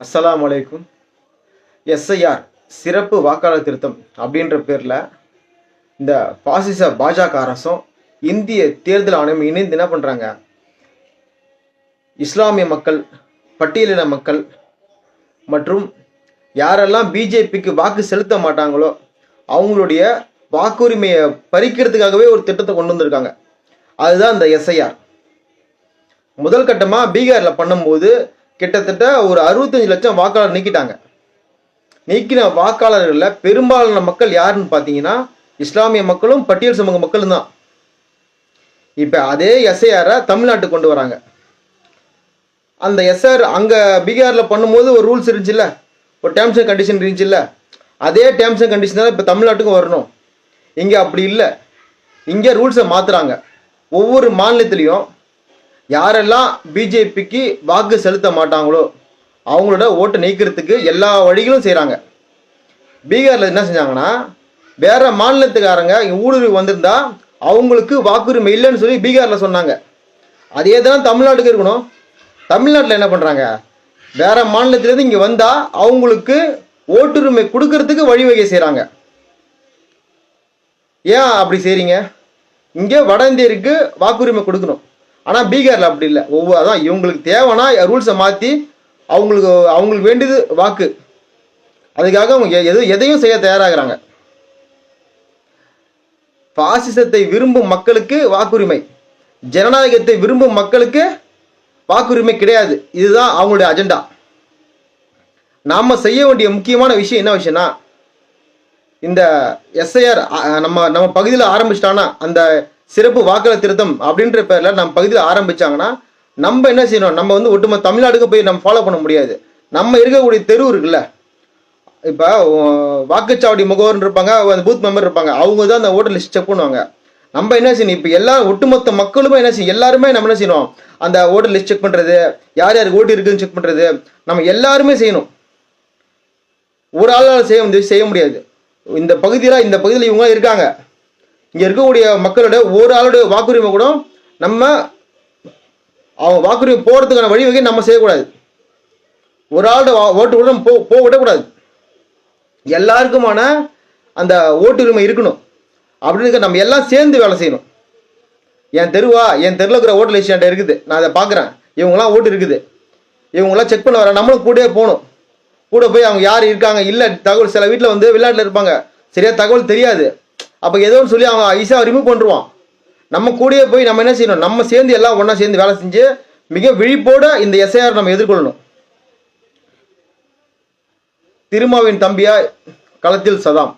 அஸ்லாம் வலைக்கும் எஸ்ஐஆர் சிறப்பு வாக்காளர் திருத்தம் அப்படின்ற பேரில் இந்த பாசிச பாஜக அரசும் இந்திய தேர்தல் ஆணையம் இணைந்து என்ன பண்ணுறாங்க இஸ்லாமிய மக்கள் பட்டியலின மக்கள் மற்றும் யாரெல்லாம் பிஜேபிக்கு வாக்கு செலுத்த மாட்டாங்களோ அவங்களுடைய வாக்குரிமையை பறிக்கிறதுக்காகவே ஒரு திட்டத்தை கொண்டு வந்திருக்காங்க. அதுதான் இந்த எஸ்ஐஆர். முதல் கட்டமாக பீகாரில் பண்ணும்போது கிட்டத்தட்ட ஒரு அறுபத்தஞ்சு லட்சம் வாக்காளர் நீக்கிட்டாங்க. நீக்கின வாக்காளர்களில் பெரும்பாலான மக்கள் யாருன்னு பார்த்தீங்கன்னா இஸ்லாமிய மக்களும் பட்டியல் சமூக மக்களும் தான். இப்போ அதே எஸ்ஐஆரை தமிழ்நாட்டுக்கு கொண்டு வராங்க. அந்த எஸ்ஆர் அங்கே பீகாரில் பண்ணும்போது ஒரு ரூல்ஸ் இருந்துச்சுல்ல? ஒரு டேர்ம்ஸ் அண்ட் கண்டிஷன் இருந்துச்சுல்ல? அதே டேர்ம்ஸ் அண்ட் கண்டிஷன் தான் இப்போ தமிழ்நாட்டுக்கும் வரணும். இங்கே அப்படி இல்லை. இங்கே ரூல்ஸை மாற்றுறாங்க ஒவ்வொரு மாநிலத்திலையும் யாரெல்லாம் பிஜேபிக்கு வாக்கு செலுத்த மாட்டாங்களோ அவங்களோட ஓட்டு நீக்கிறதுக்கு எல்லா வழிகளும் செய்கிறாங்க பீகாரில் என்ன செஞ்சாங்கன்னா வேற மாநிலத்துக்காரங்க இங்கே ஊடுருவி வந்திருந்தா அவங்களுக்கு வாக்குரிமை இல்லைன்னு சொல்லி பீகாரில் சொன்னாங்க. அதே தான் தமிழ்நாட்டுக்கு இருக்கணும். தமிழ்நாட்டில் என்ன பண்ணுறாங்க வேற மாநிலத்திலேருந்து இங்கே வந்தால் அவங்களுக்கு ஓட்டுரிமை கொடுக்கறதுக்கு வழிவகை செய்கிறாங்க ஏன் அப்படி செய்கிறீங்க இங்கே வட இந்தியருக்கு வாக்குரிமை கொடுக்கணும். ஆனால் பீகாரில் அப்படி இல்லை. ஒவ்வொரு அதான் இவங்களுக்கு தேவைன்னா ரூல்ஸை மாற்றி அவங்களுக்கு அவங்களுக்கு வேண்டியது வாக்கு. அதுக்காக அவங்க எ- எது எதையும் செய்ய தயாராகிறாங்க. பாசிசத்தை விரும்பும் மக்களுக்கு வாக்குரிமை. ஜனநாயகத்தை விரும்பும் மக்களுக்கு வாக்குரிமை கிடையாது. இதுதான் அவங்களுடைய அஜெண்டா நாம் செய்ய வேண்டிய முக்கியமான விஷயம் என்ன விஷயம்னா இந்த எஸ்ஐஆர் நம்ம நம்ம பகுதியில் ஆரம்பிச்சிட்டாங்கன்னா அந்த சிறப்பு வாக்காளர் திருத்தம் அப்படின்ற பேரில் நம்ம பகுதியில் ஆரம்பிச்சாங்கன்னா நம்ம என்ன செய்யணும்? நம்ம வந்து ஒட்டுமொத்த தமிழ்நாடுக்கு போய் நம்ம ஃபாலோ பண்ண முடியாது. நம்ம இருக்கக்கூடிய தெரு இருக்குல்ல. இப்போ வாக்குச்சாவடி முகவர்னு இருப்பாங்க அந்த பூத் மெம்பர் இருப்பாங்க. அவங்க தான் அந்த ஓட்டர் லிஸ்ட் செக் பண்ணுவாங்க. நம்ம என்ன செய்யணும்? இப்போ எல்லா ஒட்டுமொத்த மக்களுமே என்ன செய்யும் எல்லாருமே நம்ம என்ன செய்யணும்? அந்த ஓட்டர் லிஸ்ட் செக் பண்ணுறது யார் யாருக்கு ஓட்டு இருக்குன்னு செக் பண்ணுறது நம்ம எல்லாருமே செய்யணும். ஒரு ஆளால் செய்ய செய்ய முடியாது. இந்த பகுதியில் இந்த பகுதியில் இவங்க இருக்காங்க. இங்கே இருக்கக்கூடிய மக்களோட ஒரு ஆளுடைய வாக்குரிமை கூட நம்ம அவங்க வாக்குரிமை போகிறதுக்கான வழிவகை நம்ம செய்யக்கூடாது. ஒரு ஆளோட வா- ஓட்டு கூட நம்ம போ போக விடக்கூடாது. எல்லாருக்குமான அந்த ஓட்டுரிமை இருக்கணும். அப்படின்னு நம்ம எல்லாம் சேர்ந்து வேலை செய்யணும். என் தெருவா என் தெருவில் இருக்கிற ஓட்டு லிஸ்ட் என்கிட்ட இருக்குது. நான் அதை பார்க்குறேன். இவங்களாம் ஓட்டு இருக்குது. இவங்களாம் செக் பண்ண வர நம்மளும் கூடயே போகணும். கூட போய் அவங்க யார் இருக்காங்க இல்லை தகவல் சில வீட்டில் வந்து விளையாட்டில் இருப்பாங்க. சரியாக தகவல் தெரியாது. அப்போ ஏதோன்னு சொல்லி அவன் ஈஸியாக ரிமூவ் பண்ணுருவான். நம்ம கூடயே போய் நம்ம என்ன செய்யணும்? நம்ம சேர்ந்து எல்லாம் ஒன்றா சேர்ந்து வேலை செஞ்சு மிக விழிப்போட இந்த எஸ்ஐஆர் நம்ம எதிர்கொள்ளணும். திருமாவின் தம்பியா களத்தில் சதாம்.